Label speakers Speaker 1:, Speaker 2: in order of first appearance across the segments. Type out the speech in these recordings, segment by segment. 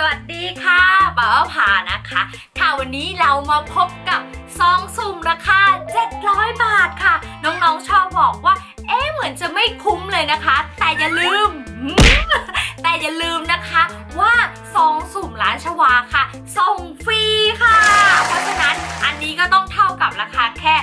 Speaker 1: สวัสดีค่ะบ่าวผานะคะ ค่ะวันนี้เรามาพบกับ ซองสุ่มราคา 700 บาทค่ะ น้องๆชอบบอกว่า เอ๊ะเหมือนจะไม่คุ้มเลยนะคะ แต่อย่าลืม แต่อย่าลืมนะคะว่า ซองสุ่มร้านชวาค่ะ ส่งฟรีค่ะ เพราะฉะนั้นอันนี้ก็ต้องเท่ากับราคาแค่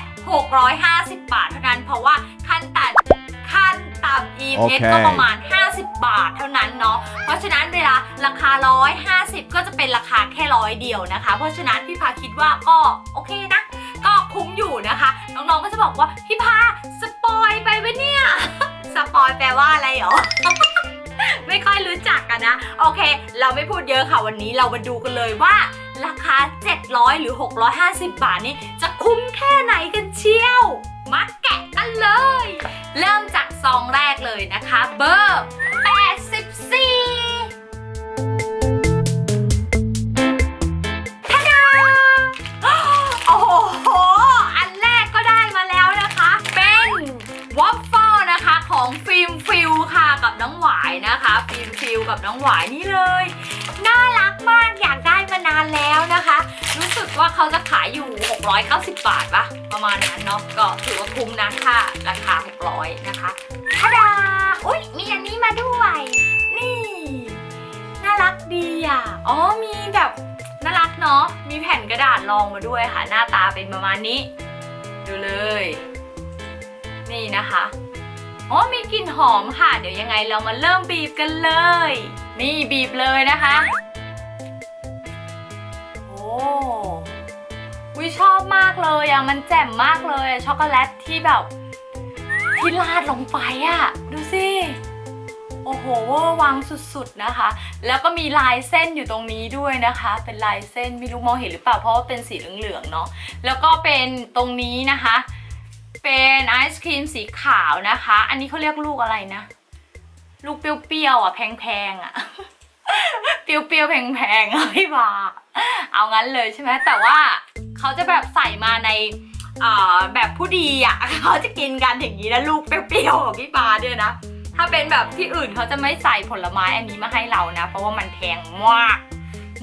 Speaker 1: 650 บาทเท่านั้นเพราะว่าขั้นต่ำขั้นต่ำ e ม s ก็ประมาณ5บาทเท่านั้นเนาะ เพราะฉะนั้นเวลาราคา 150 ก็จะเป็นราคาแค่ร้อยเดียวนะคะ เพราะฉะนั้นพี่พาคิดว่าก็โอเคนะ ก็คุ้มอยู่นะคะ น้องๆก็จะบอกว่า พี่พาสปอยไปไหมเนี่ย สปอยแปลว่าอะไรหรอ ไม่ค่อยรู้จักกันนะ โอเค เราไม่พูดเยอะค่ะวันนี้ เรามาดูกันเลยว่าราคา700หรือ650 บาทนี่จะคุ้มแค่ไหนกันเชียว มาแกะกันเลย เริ่มจากซองแรกเลยนะคะเบอร์นะคะฟิลฟิลกับน้องหวายนี่เลย น่ารักมาก อยากได้มานานแล้วนะคะ รู้สึกว่าเขาจะขายอยู่ 690 บาทปะประมาณนั้นเนาะ ก็ถือว่าคุ้มนะค่ะราคา 600นะคะทาดาอุ้ยมีอันนี้มาด้วย นี่ น่ารักดีอ่ะ อ๋อมีแบบ น่ารักเนาะ มีแผ่นกระดาษรองมาด้วยค่ะ หน้าตาเป็นประมาณนี้ ดูเลย นี่นะคะอ๋อมีกลิ่นหอมค่ะ เดี๋ยวยังไงเรามาเริ่มบีบกันเลย นี่บีบเลยนะคะ โอ้วิชอบมากเลยอ่ะมันแจ่มมากเลยช็อกโกแลตที่แบบที่ราดลงไปอ่ะดูสิโอ้โหวอวังสุดๆนะคะ แล้วก็มีลายเส้นอยู่ตรงนี้ด้วยนะคะ เป็นลายเส้นไม่รู้มองเห็นหรือเปล่าเพราะว่าเป็นสีเหลืองๆเนาะ แล้วก็เป็นตรงนี้นะคะป็นไอศครีมสีขาวนะคะ อันนี้เขาเรียกลูกอะไรนะ ลูกเปรี้ยวๆอ่ะแพงๆอ่ะ เปรี้ยวๆแพงๆอ่ะพี่บาเอางั้นเลยใช่ไหมแต่ว่าเขาจะแบบใส่มาในแบบผู้ดีอ่ะเขาจะกินกันอย่างนี้นะลูกเปรี้ยวๆของพี่บาเนี่ยนะ ถ้าเป็นแบบที่อื่นเขาจะไม่ใส่ผลไม้อันนี้มาให้เรานะ เพราะว่ามันแพงมาก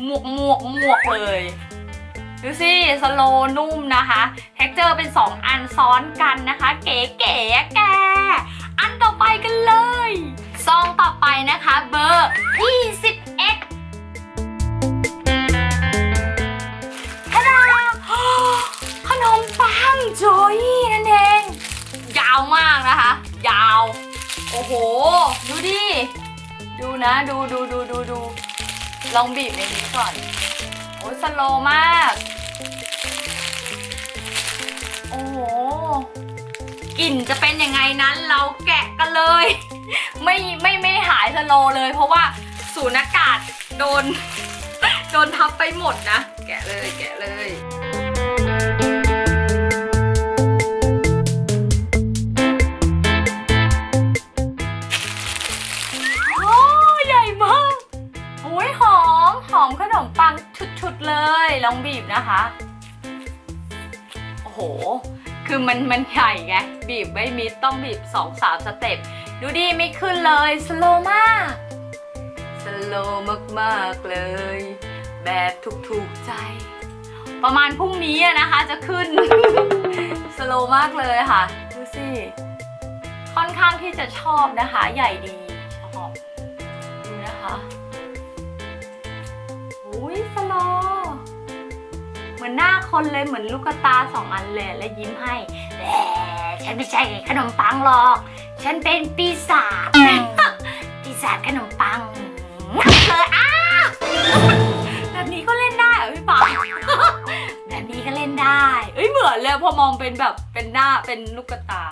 Speaker 1: หมวกหมวกหมวกเลยดูสิสโลนุ่มนะคะเท็กเจอร์เป็น 2 อันซ้อนกันนะคะ เก๋ๆแกอันต่อไปกันเลย ซองต่อไปนะคะเบอร์21ทาดาขนมปังจอยนั่นเอง ยาวมากนะคะ ยาว โอ้โห ดูดิ ดูนะ ดูดูดูดูดูลองบีบในนี้ก่อนโอ้ยสโลมาก โอ้โหกลิ่นจะเป็นยังไงนั้นเราแกะกันเลย ไม่ไม่ ไม่ หายสโลเลย เพราะว่าสูนอากาศโดน โดนทับไปหมดนะ แกะเลยแกะเลย โอ้ใหญ่มากโอ้ยหอมหอมขนมปังชุดเลย ลองบีบนะคะ โอ้โห คือมันมันใหญ่ไง บีบไม่มิดต้องบีบสองสามสเต็ปดูดีไม่ขึ้นเลย สโลมาก สโลมากมากเลย แบบถูกกใจ ประมาณพรุ่งนี้นะคะจะขึ้น สโลมากเลยค่ะ ดูสิ ค่อนข้างที่จะชอบนะคะ ใหญ่ดีชอบดูนะคะเหมือนหน้าคนเลยเหมือนลูกตาสองอันเลยและยิ้มให้แหมฉันไม่ใช่ขนมปังหรอก ฉันเป็นปีศาจ ปีศาจขนมปังเธออ้าแบบนี้ก็เล่นได้เหรอพี่ป๋าแบบนี้ก็เล่นได้ เอ้ยเหมือนเลยพอมองเป็นแบบเป็นหน้าเป็นลูกตา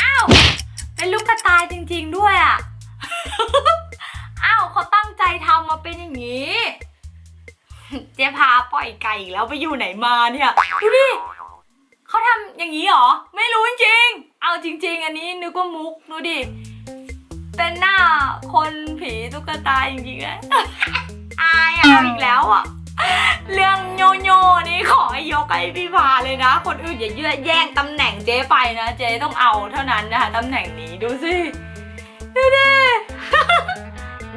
Speaker 1: อ้าวเป็นลูกตาจริงๆด้วยพาปล่อยไก่อีกแล้วไปอยู่ไหนมาเนี่ย ดูดิ เขาทำอย่างนี้หรอ ไม่รู้จริง เอาจริงๆอันนี้นึกว่ามุก ดูดิ เป็นหน้าคนผีตุ๊กตาจริงๆลยอายออีกแล้วอ่ะ เรื่องโยโย่นี่ขอให้ยกให้พี่พาเลยนะ คนอื่น อย่าเยื่อแย่งตำแหน่งเจ๊ไปนะ เจ๊ต้องเอาเท่านั้นนะคะตำแหน่งนี้ดูสิดูดิ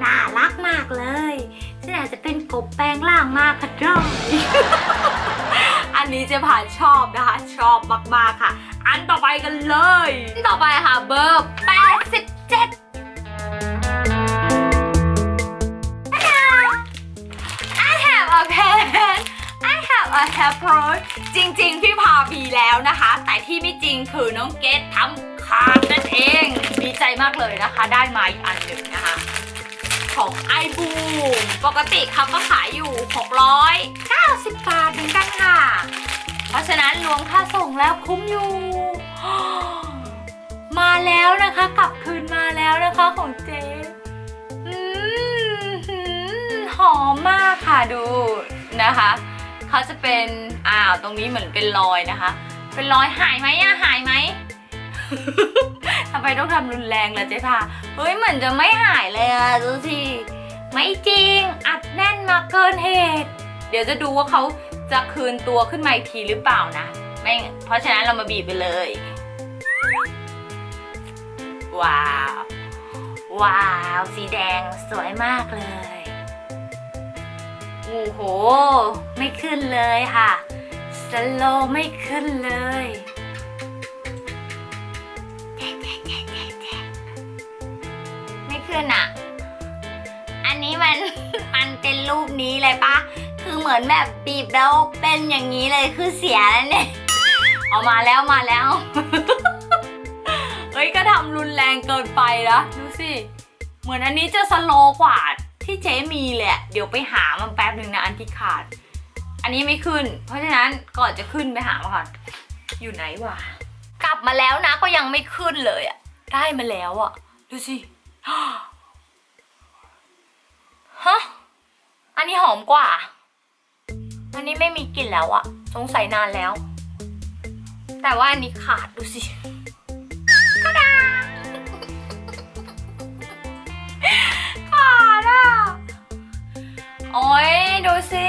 Speaker 1: น่ารักมากเลยฉันอาจจะเป็นกบแปลงล่างมากค่ะจ้องอันนี้เจ๊ผ่านชอบนะคะ ชอบมากๆค่ะ อันต่อไปกันเลยอันต่อไปค่ะเบอร์ 87าเพน I have a h a จริงๆ พี่พามีแล้วนะคะ แต่ที่ไม่จริงคือน้องเกดทำขาดนั่นเองดีใจมากเลยนะคะ ได้มาอีกอันของไอบูมปกติเขาก็ขายอยู่ 690 บาทเหมือนกันค่ะ เพราะฉะนั้นรวมค่าส่งแล้วคุ้มอยู่ มาแล้วนะคะกลับคืนมาแล้วนะคะของเจ๊ หอมมากค่ะดูนะคะ เขาจะเป็นอ้าวตรงนี้เหมือนเป็นรอยนะคะ เป็นรอยหายไหมอะหายไหมทำต้องทำรุนแรงละเจ๊พา เฮ้ยเหมือนจะไม่หายเลยอะดูสิ ไม่จริงอัดแน่นมาเกินเหตุ เดี๋ยวจะดูว่าเขาจะคืนตัวขึ้นมาอีกทีหรือเปล่านะไม่เพราะฉะนั้นเรามาบีบไปเลย ว้าว ว้าว สีแดงสวยมากเลย โอ้โห ไม่ขึ้นเลยค่ะ สโลไม่ขึ้นเลยขึ้นอะอันนี้มันมันเป็นรูปนี้เลยปะคือเหมือนแบบบีบแล้วเป็นอย่างนี้เลย คือเสียแล้วเนี่ย เอามาแล้วมาแล้ว เฮ้ยก็ทำรุนแรงเกินไปนะดูสิ เหมือนอันนี้จะสโลกว่าที่เจ๊มีแหละเดี๋ยวไปหามันแป๊บหนึ่งนะอันที่ขาด อันนี้ไม่ขึ้น เพราะฉะนั้นก่อนจะขึ้นไปหามาก่อน อยู่ไหนวะ กลับมาแล้วนะก็ยังไม่ขึ้นเลยอะ ได้มาแล้วอะดูสิฮะ อันนี้หอมกว่า อันนี้ไม่มีกลิ่นแล้วอะสงสัยนานแล้ว แต่ว่าอันนี้ขาดดูสิขาดอะโอ้ย ดูสิ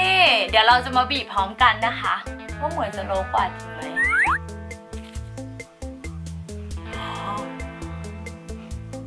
Speaker 1: เดี๋ยวเราจะมาบีบพร้อมกันนะคะ ว่าเหมือนจะโลกว่าจริงไหม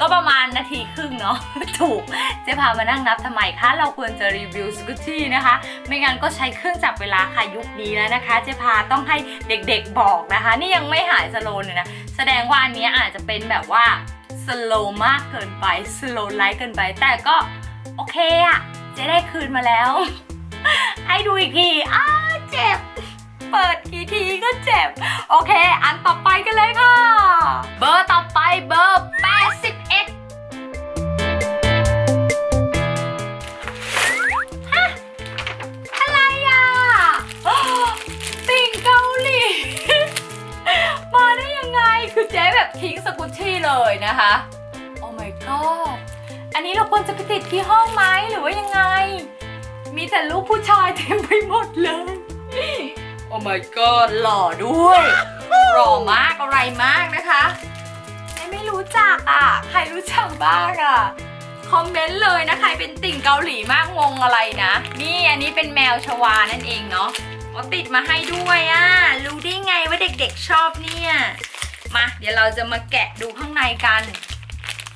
Speaker 1: ก็ประมาณนาทีครึ่งเนาะถูก เจ๊พามานั่งนับทำไมคะเราควรจะรีวิวสกูตี้นะคะ ไม่งั้นก็ใช้เครื่องจับเวลาค่ะยุคนี้แล้วนะคะ เจ๊พาต้องให้เด็กๆบอกนะคะ นี่ยังไม่หายสโลนเลยนะแสดงว่าอันนี้อาจจะเป็นแบบว่า สโลมากเกินไป สโลไลท์เกินไป แต่ก็ โอเคอะเจ๊ได้คืนมาแล้ว ให้ดูอีกทีอ้าเจ็บเปิดกี่ทีก็เจ็บโอเคอันต่อไปกันเลยค่ะเบอร์ต่อไปเบอร์แปดสิที่ห้องไหมหรือว่ายังไง มีแต่ลูกผู้ชายเต็มไปหมดเลยโอ้ my god หล่อด้วยหล่อมากอะไรมากนะคะไไม่รู้จักอ่ะใครรู้จักบ้างอ่ะคอมเมนต์เลยนะใครเป็นติ่งเกาหลีมากงงอะไรนะ นี่อันนี้เป็นแมวชวานั่นเองเนาะเขาติดมาให้ด้วยอ่ะรู้ได้ไงว่าเด็กๆชอบเนี่ยมาเดี๋ยวเราจะมาแกะดูข้างในกัน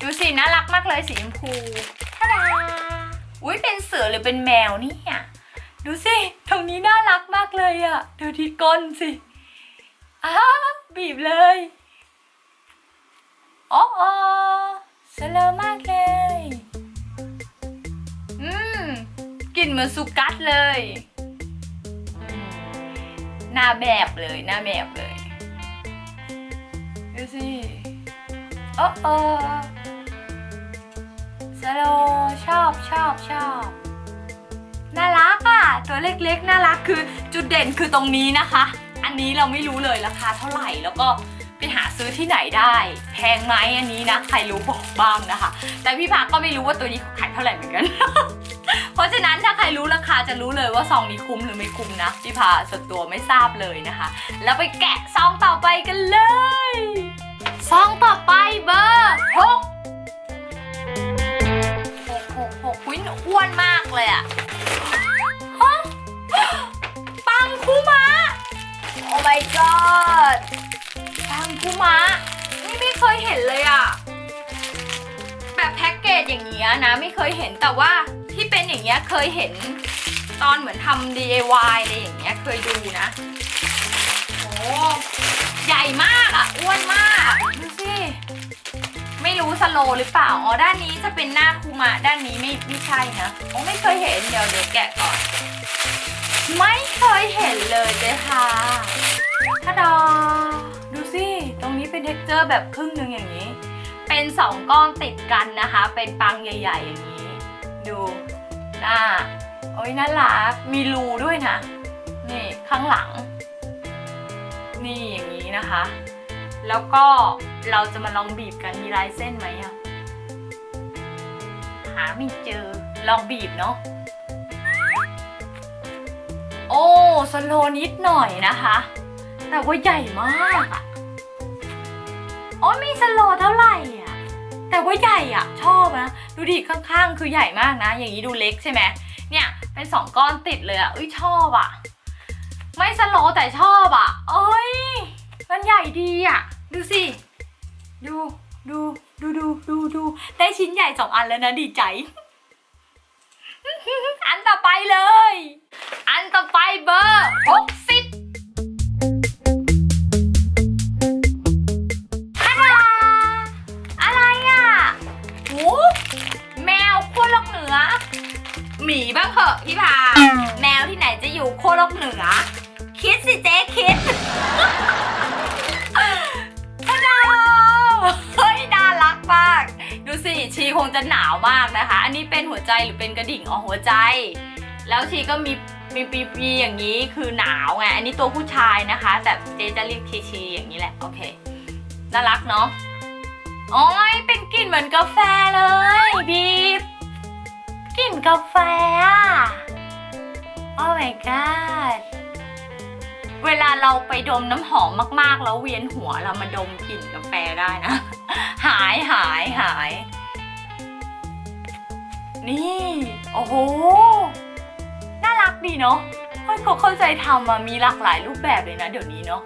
Speaker 1: ดูสิน่ารักมากเลยสีชมพูท่าดาอุ้ยเป็นเสือหรือเป็นแมวนี่อะดูสิตรงนี้น่ารักมากเลยอะ่ะดูที่ก้นสิ อ้าบีบเลยอโอสลลมากเลย อืมกลิ่นเหมือนสุกัดเลย หน้าแบบเลยหน้าแบบเลย ดูสิโอ้โอสโลชอบชอบชอบน่ารักอ่ะ ตัวเล็กๆน่ารักคือจุดเด่นคือตรงนี้นะคะ อันนี้เราไม่รู้เลยราคาเท่าไหร่ แล้วก็ไปหาซื้อที่ไหนได้ แพงไหมอันนี้นะใครรู้บอกบ้างนะคะ แต่พี่พาก็ไม่รู้ว่าตัวนี้ขาขายเท่าไหร่เหมือนกันเพราะฉะนั้นถ้าใครรู้ราคาจะรู้เลยว่าซองนี้คุ้มหรือไม่คุ้มนะพี่พาส่วนตัวไม่ทราบเลยนะคะ แล้วไปแกะซองต่อไปกันเลยซองต่อไปเบอร์หกอ้วนมากเลยอะฮะ ปังคุมะโอ้ my god ปังคุมะนี่ไม่เคยเห็นเลยอะแบบแพ็กเกจอย่างเงี้ยนะไม่เคยเห็นแต่ว่าที่เป็นอย่างเงี้ยเคยเห็นตอนเหมือนทำ DIY อะไรอย่างเงี้ยเคยดูนะโอ้ใหญ่มากอะอ้วนมากดูสิไม่รู้สโลหรือเปล่าอ๋อด้านนี้จะเป็นหน้าคูมะด้านนี้ไม่ไม่ใช่นะอ๋อไม่เคยเห็น เดี๋ยวเดี๋ยวแกะก่อน ไม่เคยเห็นเลยเจ้ค่ะถ้าดอดูสิ ตรงนี้เป็นเท็กเจอร์แบบครึ่งหนึ่งอย่างนี้ เป็นสองก้อนติดกันนะคะ เป็นปังใหญ่ๆอย่างนี้ ดูหน้าโอ้ยน่ารักมีรูด้วยนะ นี่ข้างหลัง นี่อย่างนี้นะคะ แล้วก็เราจะมาลองบีบกันมีลายเส้นไหมอ่ะ หาไม่เจอ ลองบีบเนาะ โอ้ สโลนิดหน่อยนะคะ แต่ว่าใหญ่มากอะโอ้ไม่สโล เท่าไหร่อะแต่ว่าใหญ่อะชอบนะ ดูดิ ข้างๆ คือใหญ่มากนะ อย่างนี้ดูเล็กใช่ไหมเนี่ย เป็นสองก้อนติดเลยอะอุ้ยชอบอะไม่สโลแต่ชอบอะเอ้ย มันใหญ่ดีอะ ดูสิดู ดู ดู ดู ดู ดู ได้ชิ้นใหญ่สองอันแล้วนะดีใจ อันต่อไปเลย อันต่อไปเบอร์หกสิบอะไรอ่ะหูแมวขั้วโลกเหนือ หมีบ้างเหอะพี่พา แมวที่ไหนจะอยู่ขั้วโลกเหนือ คิดสิเจ๊คิดมากดูสิชีคงจะหนาวมากนะคะ อันนี้เป็นหัวใจหรือเป็นกระดิ่งออกหัวใจ แล้วชีก็มีมีปีปีอย่างนี้คือหนาวไง อันนี้ตัวผู้ชายนะคะ แต่เจจะเรียกชีชีอย่างนี้แหละโอเคน่ารักเนาะโอ้ยเป็นกลิ่นเหมือนกาแฟเลยบีบกลิ่นกาแฟอ่ะโอ้ my god เวลาเราไปดมน้ำหอมมากๆแล้วเวียนหัวเรามาดมกลิ่นกาแฟได้นะหายหายหาย นี่ โอ้โห น่ารักดีเนาะมันเขาเข้าใจทำมามีหลากหลายรูปแบบเลยนะเดี๋ยวนี้เนาะ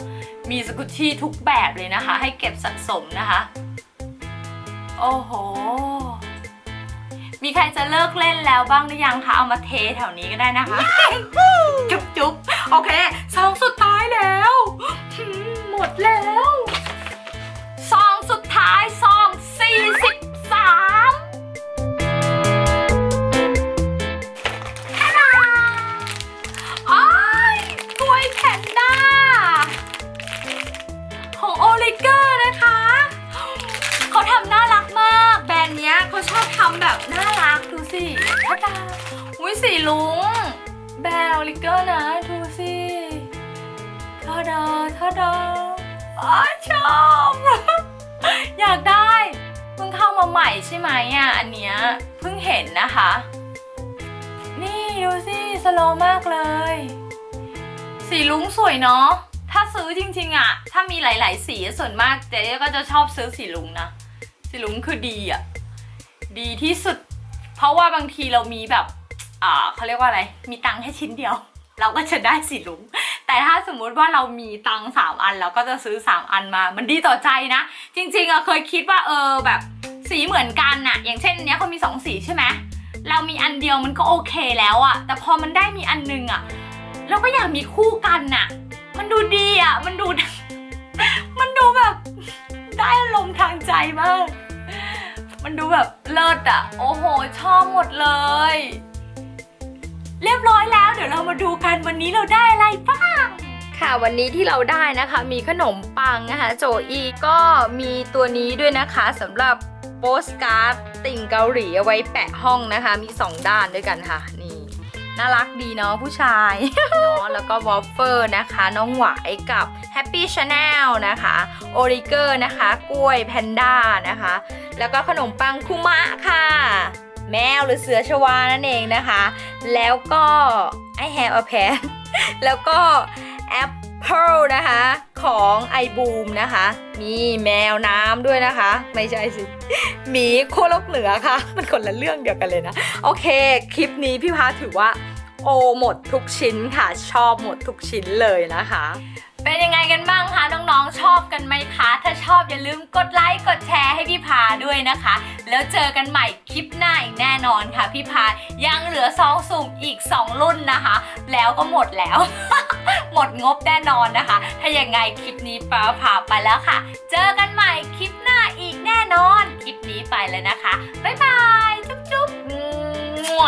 Speaker 1: มีสกุตชี่ทุกแบบเลยนะคะ ให้เก็บสะสมนะคะ โอ้โห มีใครจะเลิกเล่นแล้วบ้างหรือยังคะ เอามาเทแถวนี้ก็ได้นะคะ จุ๊บจุ๊บโอเค สองสุดท้ายแล้วหมดแล้วทายซอง43ฮัลโหลอ้ายกล้วยแพนด้าของโอลิเกอร์นะคะ เขาทำน่ารักมาก แบรนด์เนี้ยเขาชอบทำแบบน่ารัก ดูสิพัตาอุ้ยสีลุง แบรนด์โอลิเกอร์นะ ดูสิทาดาทาดาอ้ายชอบอยากได้เพิ่งเข้ามาใหม่ใช่ไหมอ่ะอันเนี้ยเพิ่งเห็นนะคะ นี่ดูสิ สโลมากเลย สีลุ้งสวยเนาะถ้าซื้อจริงๆอ่ะถ้ามีหลายๆ สีส่วนมากเจ๊ก็จะชอบซื้อสีลุงนะ สีลุงคือดีอ่ะดีที่สุด เพราะว่าบางทีเรามีแบบ อ่าเขาเรียกว่าอะไรมีตังค์แค่ชิ้นเดียว เราก็จะได้สีลุงแต่ถ้าสมมุติว่าเรามีตังสามอันเราก็จะซื้อ3อันมา มันดีต่อใจนะจริงๆอะเคยคิดว่าเออแบบ สีเหมือนกันน่ะ อย่างเช่นเนี้ยเขามี2สีใช่ไหมเรามีอันเดียวมันก็โอเคแล้วอะแต่พอมันได้มีอันนึงอะเราก็อยากมีคู่กันน่ะมันดูดีอะมันดู มันดูแบบ ได้อารมณ์ทางใจมากมันดูแบบเลิศอะโอ้โห ชอบหมดเลยเรียบร้อยแล้ว เดี๋ยวเรามาดูกัน วันนี้เราได้อะไรบ้าง ค่ะวันนี้ที่เราได้นะคะ มีขนมปังนะคะโจอีก็มีตัวนี้ด้วยนะคะสำหรับโปสการ์ดติ่งเกาหลีเอาไว้แปะห้องนะคะ มี 2 ด้านด้วยกันค่ะ นี่ น่ารักดีเนาะผู้ชายเนาะแล้วก็วอฟเฟอร์นะคะ น้องหวายกับแฮปปี้ชาแนลนะคะโอริเกอร์นะคะกล้วยแพนด้านะคะ แล้วก็ขนมปังคุมะค่ะแมวหรือเสือชวานั่นเองนะคะ แล้วก็ I have a pen แล้วก็ Apple นะคะของ i b o o m นะคะ มีแมวน้ำด้วยนะคะ ไม่ใช่สิหมีโคโลกเหนือค่ะ มันคนละเรื่องเดียวกันเลยนะ โอเคคลิปนี้พี่พาถือว่า โอหมดทุกชิ้นค่ะ ชอบหมดทุกชิ้นเลยนะคะเป็นยังไงกันบ้างคะน้องๆชอบกันไหมคะถ้าชอบอย่าลืมกดไลค์กดแชร์ให้พี่พาด้วยนะคะ แล้วเจอกันใหม่คลิปหน้าอีกแน่นอนค่ะพี่พายังเหลือซองสุ่มอีก 2 รุ่นนะคะ แล้วก็หมดแล้ว หมดงบแน่นอนนะคะ ถ้าอย่างไงคลิปนี้ปาพาไปแล้วค่ะ เจอกันใหม่คลิปหน้าอีกแน่นอนคลิปนี้ไปเลยนะคะบ๊ายบายจุ๊บจุ๊บมั่ว